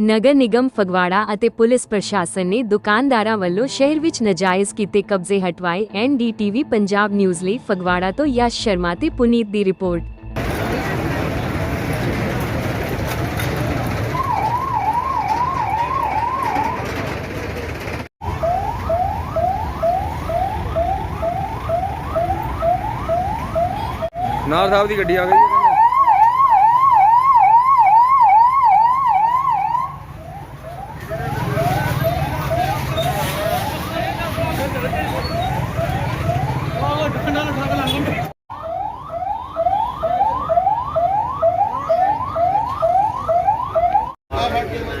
ਨਗਰ ਨਿਗਮ ਫਗਵਾੜਾ ਅਤੇ ਪੁਲਿਸ ਪ੍ਰਸ਼ਾਸਨ ਨੇ ਦੁਕਾਨਦਾਰਾਂ ਵੱਲੋਂ ਸ਼ਹਿਰ ਵਿੱਚ ਨਜਾਇਜ਼ ਕੀਤੇ ਕਬਜ਼ੇ ਹਟਵਾਏ ਐਨਡੀਟੀਵੀ ਪੰਜਾਬ ਨਿਊਜ਼ ਲਈ ਫਗਵਾੜਾ ਤੋਂ ਯਸ਼ ਸ਼ਰਮਾ ਤੇ ਪੁਨੀਤ ਦੀ ਰਿਪੋਰਟ। ਨਾਰ ਸਾਹਿਬ ਦੀ ਗੱਡੀ ਆ ਗਈ ਹੈ ਕਹਿੰਦੇ।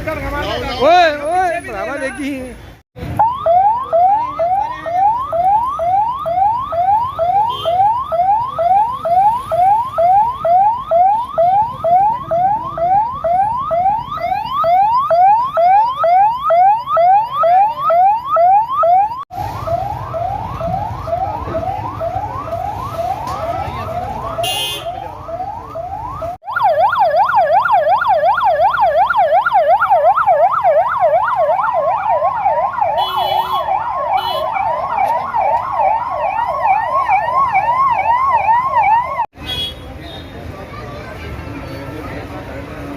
ਓਏ ਓਏ ਭਰਾਵਾ ਦੇਖੀ।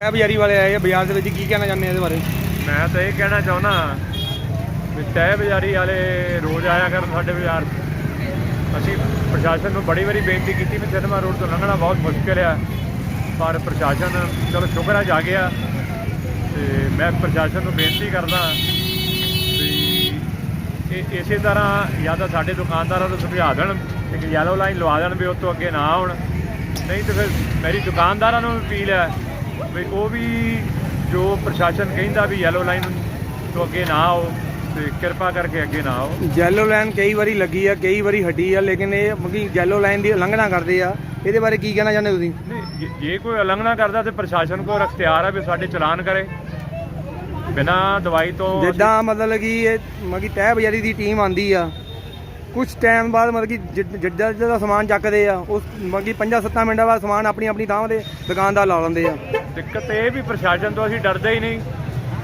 ਇਹ ਬਜ਼ਾਰੀ ਵਾਲੇ ਆਏ ਆ, ਬਾਜ਼ਾਰ ਦੇ ਵਿੱਚ ਕੀ ਕਹਿਣਾ ਚਾਹੁੰਦੇ ਆ ਇਹਦੇ ਬਾਰੇ? ਮੈਂ ਤਾਂ ਇਹ ਕਹਿਣਾ ਚਾਹੁੰਦਾ ਵੀ ਤਹਿ ਬਜ਼ਾਰੀ ਵਾਲੇ ਰੋਜ਼ ਆਇਆ ਕਰਨ ਸਾਡੇ ਬਾਜ਼ਾਰ। ਅਸੀਂ ਪ੍ਰਸ਼ਾਸਨ ਨੂੰ ਬੜੀ ਵਾਰੀ ਬੇਨਤੀ ਕੀਤੀ ਵੀ ਸਿਨੇਮਾ ਰੋਡ ਤੋਂ ਲੰਘਣਾ ਬਹੁਤ ਮੁਸ਼ਕਿਲ ਆ, ਪਰ ਪ੍ਰਸ਼ਾਸਨ, ਚਲੋ ਸ਼ੁਕਰ ਆ, ਜਾ ਗਿਆ। ਤੇ ਮੈਂ ਪ੍ਰਸ਼ਾਸਨ ਨੂੰ ਬੇਨਤੀ ਕਰਦਾ ਇਹ ਇਸੇ ਤਰ੍ਹਾਂ ਜਾਂ ਤਾਂ ਸਾਡੇ ਦੁਕਾਨਦਾਰਾਂ ਨੂੰ ਸਮਝਾ ਦੇਣ ਇੱਕ ਯੈਲੋ ਲਾਈਨ ਲਵਾ ਦੇਣ ਵੀ ਉਹ ਤੋਂ ਅੱਗੇ ਨਾ ਆਉਣ। ਨਹੀਂ ਤੇ ਫਿਰ ਮੇਰੀ ਦੁਕਾਨਦਾਰਾਂ ਨੂੰ ਅਪੀਲ ਹੈ ਵੀ ਉਹ ਵੀ ਜੋ ਪ੍ਰਸ਼ਾਸਨ ਕਹਿੰਦਾ ਵੀ ਯੈਲੋ ਲਾਈਨ ਤੋਂ ਅੱਗੇ ਨਾ ਆਓ ਤੇ ਕਿਰਪਾ ਕਰਕੇ ਅੱਗੇ ਨਾ ਆਓ। ਜੈਲੋ ਲਾਈਨ ਕਈ ਵਾਰੀ ਲੱਗੀ ਆ ਕਈ ਵਾਰੀ ਹੱਡੀ ਆ ਲੇਕਿਨ ਇਹ ਮਗੀ ਜੈਲੋ ਲਾਈਨ ਦੀ ਉਲੰਘਣਾ ਕਰਦੇ ਆ। ਇਹਦੇ ਬਾਰੇ ਕੀ ਕਹਿਣਾ ਚਾਹੁੰਦੇ ਤੁਸੀਂ? ਨਹੀਂ ਜੇ- ਜੇ ਕੋਈ ਉਲੰਘਣਾ ਕਰਦਾ ਤੇ ਪ੍ਰਸ਼ਾਸਨ ਕੋਲ ਅਖਤਿਆਰ ਹੈ ਵੀ ਸਾਡੇ ਚਲਾਨ ਕਰੇ। ਬਿਨਾਂ ਦਵਾਈ ਤੋਂ ਜਿੱਦਾਂ ਮਤਲਬ ਕਿ ਇਹ ਮਗੀ ਤਹਿ ਬਜ਼ਾਰੀ ਦੀ ਟੀਮ ਆਂਦੀ ਆ ਕੁਝ ਟਾਈਮ ਬਾਅਦ ਮਤਲਬ ਕਿ ਜਿ- ਜਿੱਦਾਂ ਜਿੱਦਾਂ ਸਮਾਨ ਚੱਕਦੇ ਆ ਉਸ ਮਗੀ 5-7 ਮਿੰਟਾਂ ਬਾਅਦ ਸਮਾਨ ਆਪਣੀ ਆਪਣੀ ਥਾਂ ਤੇ ਦੁਕਾਨਦਾਰ ਲਾ ਲੈਂਦੇ ਆ। ਦਿੱਕਤ ਇਹ ਵੀ ਪ੍ਰਸ਼ਾਸਨ ਤੋਂ ਅਸੀਂ ਡਰਦੇ ਹੀ ਨਹੀਂ।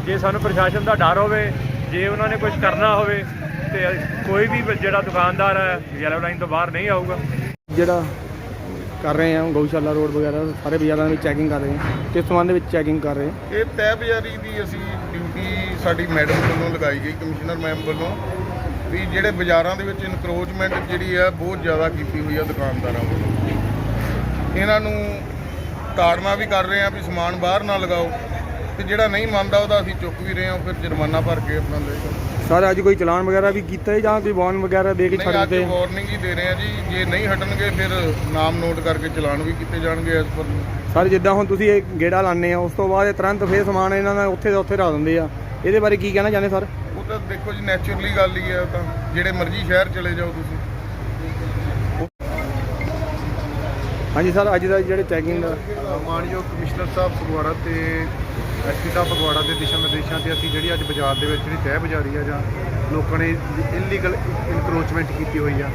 ਜੇ ਸਾਨੂੰ ਪ੍ਰਸ਼ਾਸਨ ਦਾ ਡਰ ਹੋਵੇ ਜੇ ਉਹਨਾਂ ਨੇ ਕੁਝ ਕਰਨਾ ਹੋਵੇ ਤੇ ਕੋਈ ਵੀ ਜਿਹੜਾ ਦੁਕਾਨਦਾਰ ਹੈ ਯੈਲੋ ਲਾਈਨ ਤੋਂ ਬਾਹਰ ਨਹੀਂ ਆਊਗਾ। ਜਿਹੜਾ ਕਰ ਰਹੇ ਹਾਂ, ਗਊਸ਼ਾਲਾ ਰੋਡ ਵਗੈਰਾ, ਸਾਰੇ ਬਾਜ਼ਾਰਾਂ ਵਿੱਚ ਚੈਕਿੰਗ ਕਰ ਰਹੇ ਹਾਂ ਕਿਸ ਸਮਾਨ ਦੇ ਵਿੱਚ ਚੈਕਿੰਗ ਕਰ ਰਹੇ ਆ ਇਹ ਤਹਿ ਬਜ਼ਾਰੀ ਦੀ ਅਸੀਂ ਡਿਊਟੀ ਸਾਡੀ ਮੈਡਮ ਵੱਲੋਂ ਲਗਾਈ ਗਈ ਕਮਿਸ਼ਨਰ ਮੈਮ ਵੱਲੋਂ, ਵੀ ਜਿਹੜੇ ਬਾਜ਼ਾਰਾਂ ਦੇ ਵਿੱਚ ਇਨਕਰੋਚਮੈਂਟ ਜਿਹੜੀ ਆ, ਬਹੁਤ ਜ਼ਿਆਦਾ ਕੀਤੀ ਹੋਈ ਆ ਦੁਕਾਨਦਾਰਾਂ ਵੱਲੋਂ। ਇਹਨਾਂ ਨੂੰ ਤਾੜਨਾ ਵੀ ਕਰ ਰਹੇ ਆ ਵੀ ਸਮਾਨ ਬਾਹਰ ਨਾ ਲਗਾਓ, ਤੇ ਜਿਹੜਾ ਨਹੀਂ ਮੰਨਦਾ ਉਹਦਾ ਅਸੀਂ ਚੁੱਕ ਵੀ ਰਹੇ ਹਾਂ ਫਿਰ ਜੁਰਮਾਨਾ ਭਰ ਕੇ ਆਪਣਾ ਲੈ ਸਰ ਅੱਜ ਕੋਈ ਚਲਾਨ ਵਗੈਰਾ ਵੀ ਕੀਤਾ ਹੈ ਜਾਂ ਕੋਈ ਵਾਰਨ ਵਗੈਰਾ ਦੇ ਕੇ ਛੱਡ ਨਹੀਂ ਅੱਜ ਦਿੱਤੇ? ਵਾਰਨਿੰਗ ਹੀ ਦੇ ਰਹੇ ਆ ਜੀ। ਜੇ ਨਹੀਂ ਹਟਣਗੇ ਫਿਰ ਨਾਮ ਨੋਟ ਕਰਕੇ ਚਲਾਨ ਵੀ ਕੀਤੇ ਜਾਣਗੇ ਐਸ ਪਰ ਸਰ ਜਿੱਦਾਂ ਹੁਣ ਤੁਸੀਂ ਇਹ ਗੇੜਾ ਲਾਉਂਦੇ ਆ ਉਸ ਤੋਂ ਬਾਅਦ ਇਹ ਤੁਰੰਤ ਫੇਰ ਸਮਾਨ ਇਹਨਾਂ ਦਾ ਉੱਥੇ ਦਾ ਉੱਥੇ ਰੱਖ ਦਿੰਦੇ ਆ। ਇਹਦੇ ਬਾਰੇ ਕੀ ਕਹਿਣਾ ਚਾਹੁੰਦੇ ਸਰ? ਉਹ ਤਾਂ ਦੇਖੋ ਜੀ ਨੈਚੁਰਲੀ ਗੱਲ ਹੀ ਉਹ ਤਾਂ। ਜਿਹੜੇ ਮਰਜ਼ੀ ਸ਼ਹਿਰ ਚਲੇ ਜਾਓ ਤੁਸੀਂ। ਹਾਂਜੀ ਸਰ ਅੱਜ ਦਾ ਜਿਹੜੇ ਚੈਕਿੰਗ ਦਾ ਮਾਨਯੋਗ ਕਮਿਸ਼ਨਰ ਸਾਹਿਬ ਫਗਵਾੜਾ ਤੇ ਐਸਪੀ ਸਾਹਿਬ ਫਗਵਾੜਾ ਦੇ ਦਿਸ਼ਾ ਨਿਰਦੇਸ਼ਾਂ ਤੇ ਅਸੀਂ ਜਿਹੜੀ ਅੱਜ ਬਾਜ਼ਾਰ ਦੇ ਵਿੱਚ ਜਿਹੜੀ ਤਹਿ ਬਜ਼ਾਰੀ ਆ ਜਾਂ ਲੋਕਾਂ ਨੇ ਇਲੀਗਲ ਇਨਕਰੋਚਮੈਂਟ ਕੀਤੀ ਹੋਈ ਆ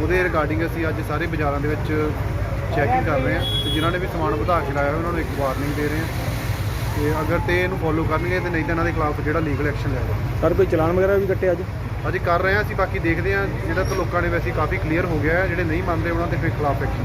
ਉਹਦੇ ਰਿਗਾਰਡਿੰਗ ਅਸੀਂ ਅੱਜ ਸਾਰੇ ਬਾਜ਼ਾਰਾਂ ਦੇ ਵਿੱਚ ਚੈਕਿੰਗ ਕਰ ਰਹੇ ਹਾਂ ਤੇ ਜਿਨ੍ਹਾਂ ਨੇ ਵੀ ਸਮਾਨ ਵਧਾ ਕੇ ਲਾਇਆ ਉਹਨਾਂ ਨੂੰ ਇੱਕ ਵਾਰਨਿੰਗ ਦੇ ਰਹੇ ਹਾਂ ਤੇ ਅਗਰ ਤੇ ਇਹਨੂੰ ਫੋਲੋ ਕਰਨਗੇ ਤੇ ਨਹੀਂ ਤਾਂ ਇਹਨਾਂ ਦੇ ਖਿਲਾਫ ਜਿਹੜਾ ਲੀਗਲ ਐਕਸ਼ਨ ਲਿਆ ਜਾਵੇ। ਸਰ ਕੋਈ ਚਲਾਨ ਵਗੈਰਾ ਵੀ ਕੱਟੇ ਅੱਜ? ਅੱਜ ਕਰ ਰਹੇ ਹਾਂ ਅਸੀਂ ਬਾਕੀ ਦੇਖਦੇ ਹਾਂ ਜਿਹੜਾ ਤਾਂ ਲੋਕਾਂ ਨੇ ਵੈਸੇ ਕਾਫੀ ਕਲੀਅਰ ਹੋ ਗਿਆ ਹੈ ਜਿਹੜੇ ਨਹੀਂ ਮੰਨਦੇ ਉਹਨਾਂ ਦੇ ਫਿਰ ਖਿਲਾਫ ਐਕਸ਼ਨ